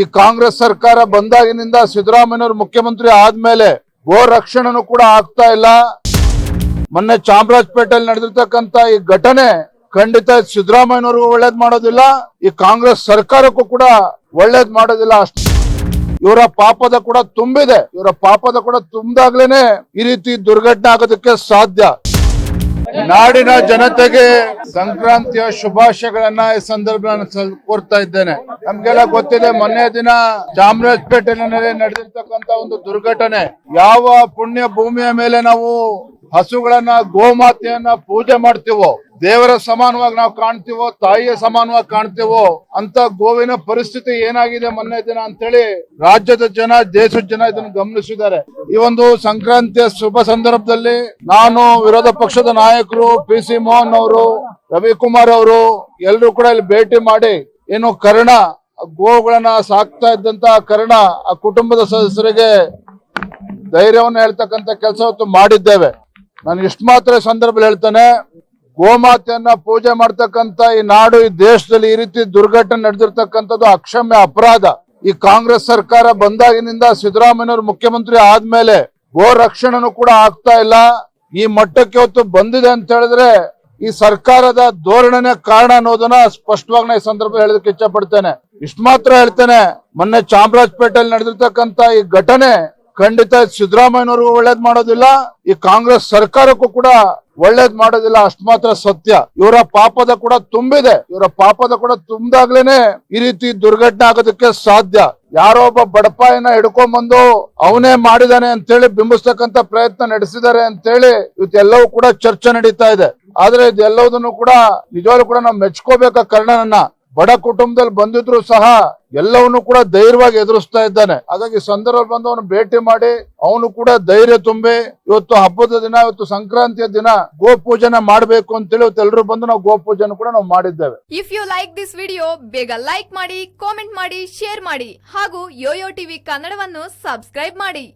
ಈ ಕಾಂಗ್ರೆಸ್ ಸರ್ಕಾರ ಬಂದಾಗಿನಿಂದ ಸಿದ್ದರಾಮಯ್ಯನವರು ಮುಖ್ಯಮಂತ್ರಿ ಆದ್ಮೇಲೆ ಗೋ ರಕ್ಷಣೆನೂ ಕೂಡ ಆಗ್ತಾ ಇಲ್ಲ. ಮೊನ್ನೆ ಚಾಮರಾಜಪೇಟೆಯಲ್ಲಿ ನಡೆದಿರ್ತಕ್ಕಂತ ಈ ಘಟನೆ ಖಂಡಿತ ಸಿದ್ದರಾಮಯ್ಯನವ್ರಿಗೂ ಒಳ್ಳೇದ್ ಮಾಡೋದಿಲ್ಲ, ಈ ಕಾಂಗ್ರೆಸ್ ಸರ್ಕಾರಕ್ಕೂ ಕೂಡ ಒಳ್ಳೇದ್ ಮಾಡೋದಿಲ್ಲ ಅಷ್ಟು. ಇವರ ಪಾಪದ ಕೂಡ ತುಂಬಿದೆ. ಇವರ ಪಾಪದ ಕೂಡ ತುಂಬಿದಾಗ್ಲೇನೆ ಈ ರೀತಿ ದುರ್ಘಟನೆ ಆಗೋದಕ್ಕೆ ಸಾಧ್ಯ. ನಾಡಿನ ಜನತೆಗೆ ಸಂಕ್ರಾಂತಿಯ ಶುಭಾಶಯಗಳನ್ನ ಈ ಸಂದರ್ಭ ಕೋರ್ತಾ ಇದ್ದೇನೆ. ನಮ್ಗೆಲ್ಲ ಗೊತ್ತಿದೆ, ಮೊನ್ನೆ ದಿನ ಚಾಮರಾಜಪೇಟೆ ನಡೆದಿರ್ತಕ್ಕಂತ ಒಂದು ದುರ್ಘಟನೆ. ಯಾವ ಪುಣ್ಯ ಭೂಮಿಯ ಮೇಲೆ ನಾವು ಹಸುಗಳನ್ನ, ಗೋಮಾತೆಯನ್ನ ಪೂಜೆ ಮಾಡ್ತೀವೋ, ದೇವರ ಸಮಾನವಾಗಿ ನಾವು ಕಾಣ್ತೀವೋ, ತಾಯಿಯ ಸಮಾನವಾಗಿ ಕಾಣ್ತೀವೋ, ಅಂತ ಗೋವಿನ ಪರಿಸ್ಥಿತಿ ಏನಾಗಿದೆ ಮೊನ್ನೆ ದಿನ ಅಂತೇಳಿ ರಾಜ್ಯದ ಜನ, ದೇಶದ ಜನ ಇದನ್ನು ಗಮನಿಸಿದ್ದಾರೆ. ಈ ಒಂದು ಸಂಕ್ರಾಂತಿಯ ಶುಭ ಸಂದರ್ಭದಲ್ಲಿ ನಾನು ವಿರೋಧ ಪಕ್ಷದ ನಾಯಕರು ಪಿ ಸಿ ಮೋಹನ್ ಅವರು, ರವಿಕುಮಾರ್ ಅವರು ಎಲ್ಲರೂ ಕೂಡ ಇಲ್ಲಿ ಭೇಟಿ ಮಾಡಿ ಏನು ಕರ್ಣ, ಗೋಗಳನ್ನ ಸಾಕ್ತಾ ಇದ್ದಂತ ಕರ್ಣ ಆ ಕುಟುಂಬದ ಸದಸ್ಯರಿಗೆ ಧೈರ್ಯವನ್ನು ಹೇಳ್ತಕ್ಕಂಥ ಕೆಲಸವತ್ತು ಮಾಡಿದ್ದೇವೆ. ನಾನು ಇಷ್ಟು ಮಾತ್ರ ಸಂದರ್ಭ ಹೇಳ್ತೇನೆ, ಗೋಮಾತೆಯನ್ನ ಪೂಜೆ ಮಾಡ್ತಕ್ಕಂತ ಈ ನಾಡು, ಈ ದೇಶದಲ್ಲಿ ಈ ರೀತಿ ದುರ್ಘಟನೆ ನಡೆದಿರ್ತಕ್ಕಂಥದ್ದು ಅಕ್ಷಮ್ಯ ಅಪರಾಧ. ಈ ಕಾಂಗ್ರೆಸ್ ಸರ್ಕಾರ ಬಂದಾಗಿನಿಂದ ಸಿದ್ದರಾಮಯ್ಯವ್ರ ಮುಖ್ಯಮಂತ್ರಿ ಆದ್ಮೇಲೆ ಗೋ ರಕ್ಷಣೆನೂ ಕೂಡ ಆಗ್ತಾ ಇಲ್ಲ. ಈ ಮಟ್ಟಕ್ಕೆ ಹೊತ್ತು ಬಂದಿದೆ ಅಂತ ಹೇಳಿದ್ರೆ ಈ ಸರ್ಕಾರದ ಧೋರಣೆನೇ ಕಾರಣ ಅನ್ನೋದನ್ನ ಸ್ಪಷ್ಟವಾಗಿ ಈ ಸಂದರ್ಭ ಹೇಳೋದಕ್ಕೆ ಇಷ್ಟ ಪಡ್ತೇನೆ. ಇಷ್ಟು ಮಾತ್ರ ಹೇಳ್ತೇನೆ, ಮೊನ್ನೆ ಚಾಮರಾಜಪೇಟೆಯಲ್ಲಿ ನಡೆದಿರ್ತಕ್ಕಂತ ಈ ಘಟನೆ ಖಂಡಿತ ಸಿದ್ದರಾಮಯ್ಯನವ್ರಿಗೂ ಒಳ್ಳೇದ್ ಮಾಡೋದಿಲ್ಲ, ಈ ಕಾಂಗ್ರೆಸ್ ಸರ್ಕಾರಕ್ಕೂ ಕೂಡ ಒಳ್ಳೇದ್ ಮಾಡೋದಿಲ್ಲ, ಅಷ್ಟು ಮಾತ್ರ ಸತ್ಯ. ಇವರ ಪಾಪದ ಕೂಡ ತುಂಬಿದೆ. ಇವರ ಪಾಪದ ಕೂಡ ತುಂಬಿದಾಗ್ಲೇನೆ ಈ ರೀತಿ ದುರ್ಘಟನೆ ಆಗೋದಕ್ಕೆ ಸಾಧ್ಯ. ಯಾರೋ ಒಬ್ಬ ಬಡಪಾಯನ ಹಿಡ್ಕೊಂಡ್ಬಂದು ಅವನೇ ಮಾಡಿದಾನೆ ಅಂತೇಳಿ ಬಿಂಬಿಸ್ತಕ್ಕಂತ ಪ್ರಯತ್ನ ನಡೆಸಿದ್ದಾರೆ ಅಂತೇಳಿ ಇವತ್ತೆಲ್ಲವೂ ಕೂಡ ಚರ್ಚೆ ನಡೀತಾ ಇದೆ. ಆದ್ರೆ ಇದೆಲ್ಲದನ್ನು ಕೂಡ ನಿಜವಾಗ್ಲೂ ಕೂಡ ನಾವು ಮೆಚ್ಕೋಬೇಕ ಕರ್ಣನನ್ನ? ಬಡ ಕುಟುಂಬದಲ್ಲಿ ಬಂದಿದ್ರು ಸಹ ಎಲ್ಲವನ್ನೂ ಕೂಡ ಧೈರ್ಯವಾಗಿ ಎದುರಿಸ್ತಾ ಇದ್ದಾನೆ. ಹಾಗಾಗಿ ಸಂದರ್ಭ ಬಂದು ಅವನು ಭೇಟಿ ಮಾಡಿ ಅವನು ಕೂಡ ಧೈರ್ಯ ತುಂಬಿ ಇವತ್ತು ಹಬ್ಬದ ದಿನ, ಇವತ್ತು ಸಂಕ್ರಾಂತಿಯ ದಿನ ಗೋ ಪೂಜನೆ ಮಾಡಬೇಕು ಅಂತೇಳಿ ಇವತ್ತು ಎಲ್ಲರೂ ಬಂದು ನಾವು ಗೋ ಪೂಜನೆ ಕೂಡ ನಾವು ಮಾಡಿದ್ದೇವೆ. If you like this video ಬೇಗ ಲೈಕ್ ಮಾಡಿ ಕಾಮೆಂಟ್ ಮಾಡಿ ಶೇರ್ ಮಾಡಿ ಹಾಗೂ ಯೋಯೋ ಟಿವಿ ಕನ್ನಡವನ್ನು ಸಬ್ಸ್ಕ್ರೈಬ್ ಮಾಡಿ.